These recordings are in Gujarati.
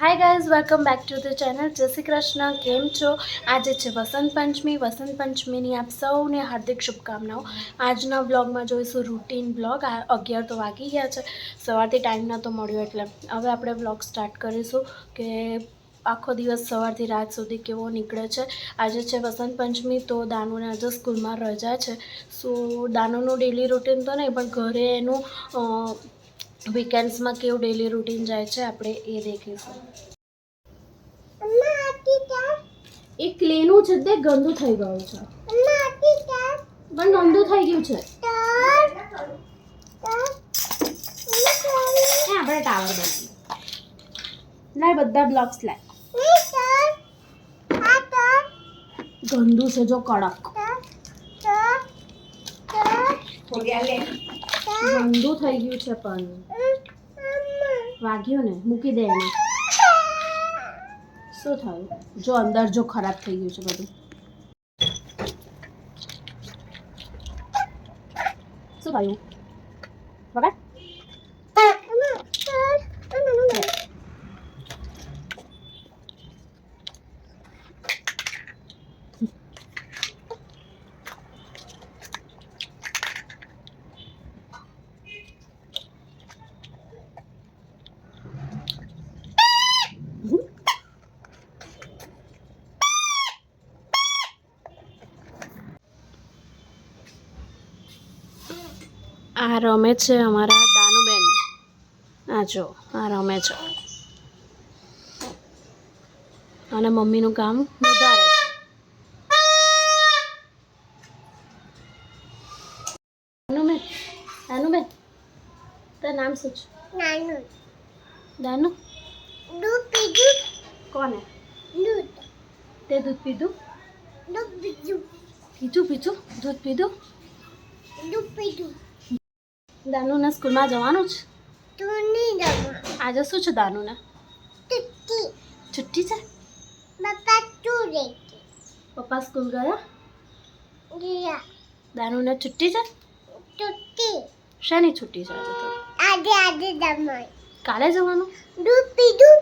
Hi guys welcome back to the channel Jai Shri Krishna. કેમ છો? આજે છે વસંત પંચમી. વસંત પંચમીની આપ સૌને હાર્દિક શુભકામનાઓ. આજના બ્લોગમાં જોઈશું રૂટીન બ્લોગ આ અગિયાર તો વાગી ગયા છે. સવારથી ટાઈમ તો મળ્યો એટલે હવે આપણે બ્લોગ સ્ટાર્ટ કરીશું કે આખો દિવસ સવારથી રાત સુધી કેવો નીકળે છે. આજે છે વસંત પંચમી તો દાનુને આજે સ્કૂલમાં રજા છે. સો દાનુનું ડેલી રૂટીન તો નહીં, પણ ઘરે એનું વીકેન્ડ્સમાં કેવું ડેલી રૂટીન જાય છે? આપણે એ દેખીશું એ ક્લેનું છે તે ગંદુ થઈ ગયું છે. પણ ગંદુ થઈ ગયું છે. આપણે ટાવર બનાવીએ. લાય બધા બ્લોક્સ લાય. ગંદુ છે જો કડક. ગંદુ થઈ ગયું છે પણ. વાગ્યું ને, મૂકી દે એને. શું થયું? જો અંદર જો ખરાબ થઈ ગયું છે બધું. શું થયું? વગર આ રમે છે અમારા દાનુબેન આ જો આ રમે છે અને મમ્મીનું કામ વધારે છે દાનુબેન દાનુબેન તારું નામ શું છે દાનુ કોને તે દૂધ પીધું પીધું પીધું દૂધ પીધું દાનુને સ્કૂલમાં જવાનું છે આજે શું છે દાનુને? છુટ્ટી. છે? પપ્પા સ્કૂલ ગયા? દાનુને છુટ્ટી છે? શેની છુટ્ટી છે આજે તો? આજે આજે કાલે જવાનું? દૂધ પીધું.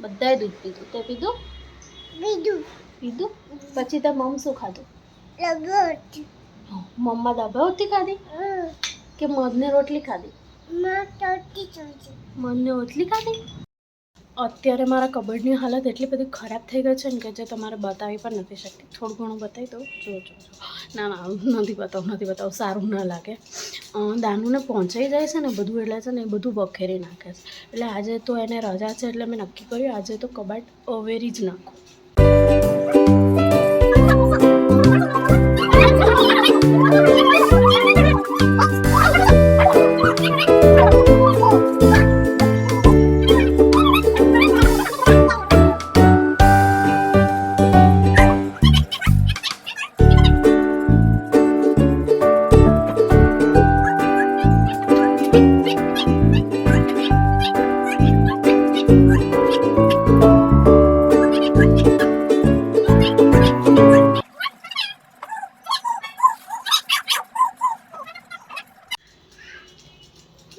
બધાએ દૂધ પીધું. તે પીધું? પીધું. પીધું? પછી તે મમ શું ખાધું? લગોટ. મમ્મા દાભાવતી ખાધી? કે મધને રોટલી ખાધી? મધને રોટલી ખાધી? અત્યારે મારા કબડની હાલત એટલી બધી ખરાબ થઈ ગઈ છે ને કે જે તમારે બતાવી પણ નથી શકતી. થોડું ઘણું બતાવી દઉં. જો જો જો ના ના નથી બતાવું નથી બતાવું. સારું ન લાગે. દાનુને પહોંચાઈ જાય છે ને બધું એટલે છે ને એ બધું વખેરી નાખે છે. એટલે આજે તો એને રજા છે એટલે મેં નક્કી કર્યું આજે તો કબાટ અવેરી જ નાખું.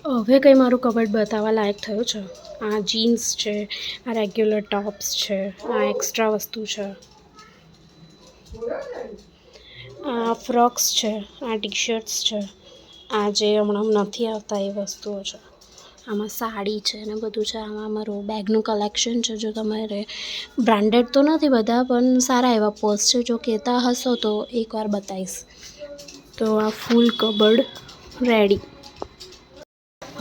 હવે કંઈ મારું કબડ બતાવવા લાયક થયું છે. આ જીન્સ છે, આ રેગ્યુલર ટોપ્સ છે, આ એક્સ્ટ્રા વસ્તુ છે. આ ફ્રોક્સ છે, આ ટી શર્ટ્સ છે. આ જે હમણાં નથી આવતા એ વસ્તુઓ છે. આમાં સાડી છે ને બધું છે. આમાં અમારું બેગનું કલેક્શન છે. જો તમારે બ્રાન્ડેડ તો નથી બધા, પણ સારા એવા પર્સ છે. જો કહેતા હશો તો એકવાર બતાવીશ. તો આ ફૂલ કબડ રેડી.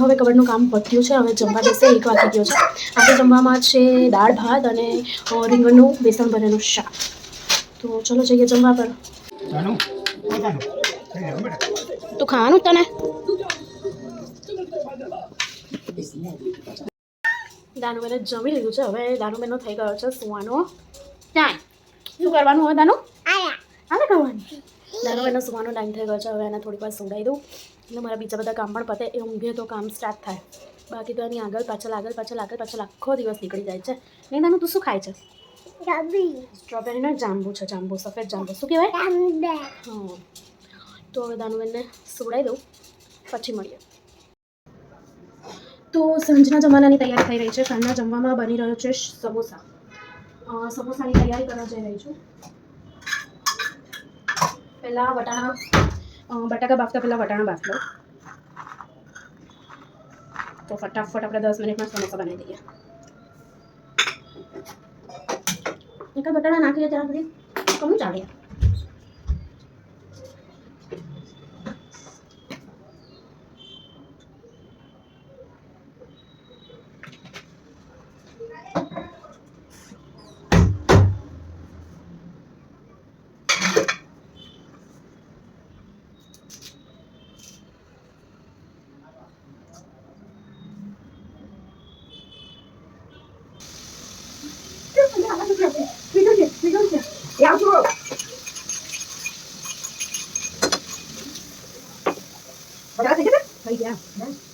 હવે કબડનું કામ પત્યું છે હવે જમવા બેસે એક વાગી ગયો છે. આજે જમવામાં છે દાળ ભાત અને રીંગણનું બેસન ભરેલું શાક. તો ચલો જઈએ જમવા પર. જાનું પોતાનું થઈ ગયું બેટા તો ખાવાનું તને? દાનુબેને જમી લીધું છે. હવે દાનુબેનનો થઈ ગયો છે સુવાનો. ટાઈમ. શું કરવાનું હવે દાનુ? કરવાનું. કરવાની દાનુબેનનો સુવાનો ટાઈમ થઈ ગયો છે. હવે એને થોડીક વાર સુવડાવી દઉં. એટલે મારા બીજા બધા કામ પણ પતે એ ઊંઘે તો કામ સ્ટાર્ટ થાય. બાકી તો એની આગળ પાછળ આગળ પાછળ આગળ પાછળ આખો દિવસ નીકળી જાય છે. નહીં દાનુ તું શું ખાય છે? રબી. સ્ટ્રોબેરીનો જાંબુ છે જાંબુ સફેદ જાંબુ. શું કહેવાય? હા તો હવે દાનુબેનને સુવડાવી દઉં પછી મળીએ. તો સાંજના જમવાનાની તૈયારી થઈ રહી છે. સાંજના જમવામાં બની રહ્યો છે સમોસા. સમોસાની તૈયારી કરવા જઈ રહી છું. પહેલાં વટાણા બટાકા બાફતા પહેલાં વટાણા બાફ લો તો ફટાફટ આપણે દસ મિનિટમાં સમોસા બનાવી દઈએ એક જ બટાણા નાખીએ ત્યાં સુધી કમું ચાલે થઈ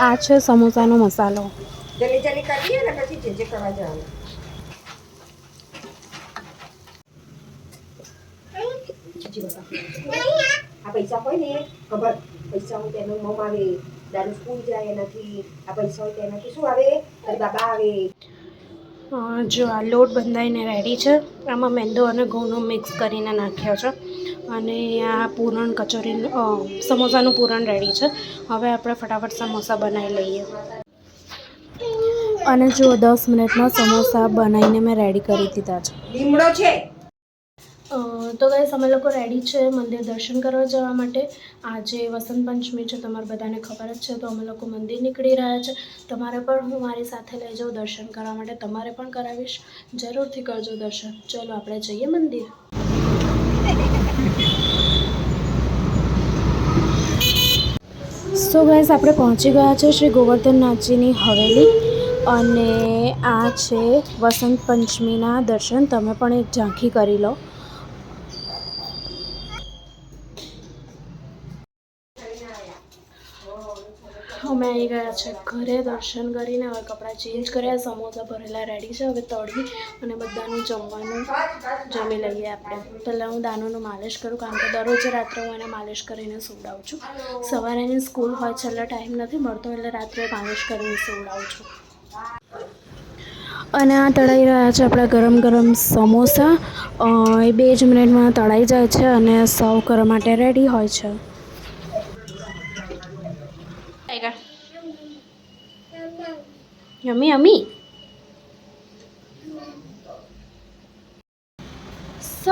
આ છે સમોસાનો મસાલો જલ્દી જલ્દી કરીએ ને પછી જે જે કરવા જવાનું. આ પૈસા હોય ને, ખબર? પૈસા હોય તેનું મમ આવે દારૂ સ્કૂલ જાય એનાથી આ પૈસા હોય તેનાથી શું આવે? તારી બાબા આવે. જો આ લોટ બંધાઈને રેડી છે. આમાં મેંદો અને ઘઉંનો મિક્સ કરીને નાખ્યો છે. અને આ પૂરણ કચોરી સમોસાનું પૂરણ રેડી છે. હવે આપણે ફટાફટ સમોસા બનાવી લઈએ. અને જો દસ મિનિટમાં સમોસા બનાવીને મેં રેડી કરી દીધા છે. લીમડો છે? તો ગાઈસ અમે લોકો રેડી છે મંદિર દર્શન કરવા જવા માટે. આજે વસંત પંચમી છે તમારે બધાને ખબર જ છે તો અમે લોકો મંદિર નીકળી રહ્યા છે. તમારે પણ હું મારી સાથે લઈ જાઉં દર્શન કરવા માટે. તમારે પણ કરાવીશ. જરૂરથી કરજો દર્શન. ચલો આપણે જઈએ મંદિર. સો ગાઈસ આપણે પહોંચી ગયા છે શ્રી ગોવર્ધનનાથજીની હવેલી. અને આ છે વસંત પંચમીના દર્શન. તમે પણ એક ઝાંખી કરી લો. અમે આવી ગયા છે ઘરે દર્શન કરીને. હવે કપડાં ચેન્જ કર્યા, સમોસા ભરેલા રેડી છે. હવે તળી અને બધાનું જમવાનું જમી લઈએ આપણે. પહેલાં હું દાનોનું માલિશ કરું, કારણ કે દરરોજ રાત્રે હું એને માલિશ કરીને સુવડાવું છું. સવારે એની સ્કૂલ હોય છેલ્લે ટાઈમ નથી મળતો, એટલે રાત્રે માલિશ કરીને સુવડાવું છું. અને આ તળાઈ રહ્યા છે આપણા ગરમ ગરમ સમોસા. એ બે જ મિનિટમાં તળાઈ જાય છે અને સર્વ કરવા માટે રેડી હોય છે. યમી યમી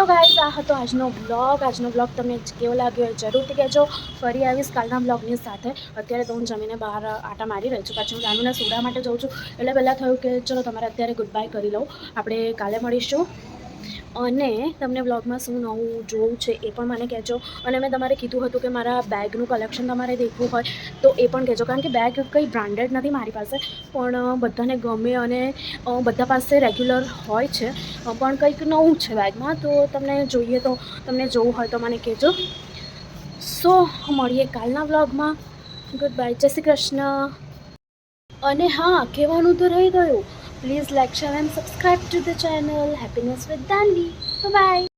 સો ગાઈઝ આ હતો આજનો બ્લોગ આજનો બ્લોગ તમને કેવો લાગ્યો એ જરૂરથી કહેજો. ફરી આવીશ કાલના બ્લોગની સાથે. અત્યારે તો હું જમીને બહાર આટા મારી રહી છું. પાછી હું જાનુને સુડા માટે જઉં છું. એટલે પહેલાં થયું કે ચલો તમારે અત્યારે ગુડ બાય કરી લઉં. આપણે કાલે મળીશું. અને તમને વ્લોગમાં શું નવું જોવું છે એ પણ મને કહેજો. અને મેં તમારે કીધું હતું કે મારા બેગનું કલેક્શન તમારે દેખવું હોય, તો એ પણ કહેજો. કારણ કે બેગ કંઈ બ્રાન્ડેડ નથી મારી પાસે, પણ બધાને ગમે અને બધા પાસે રેગ્યુલર હોય છે પણ કંઈક નવું છે બેગમાં તો તમને જોઈએ તો તમને જોવું હોય તો મને કહેજો. સો, મળીએ કાલના વ્લોગમાં ગુડ બાય જય શ્રી કૃષ્ણ. અને હા, કહેવાનું તો રહી ગયું. Please like, share and subscribe to the channel. Happiness with Danvi. Bye-bye.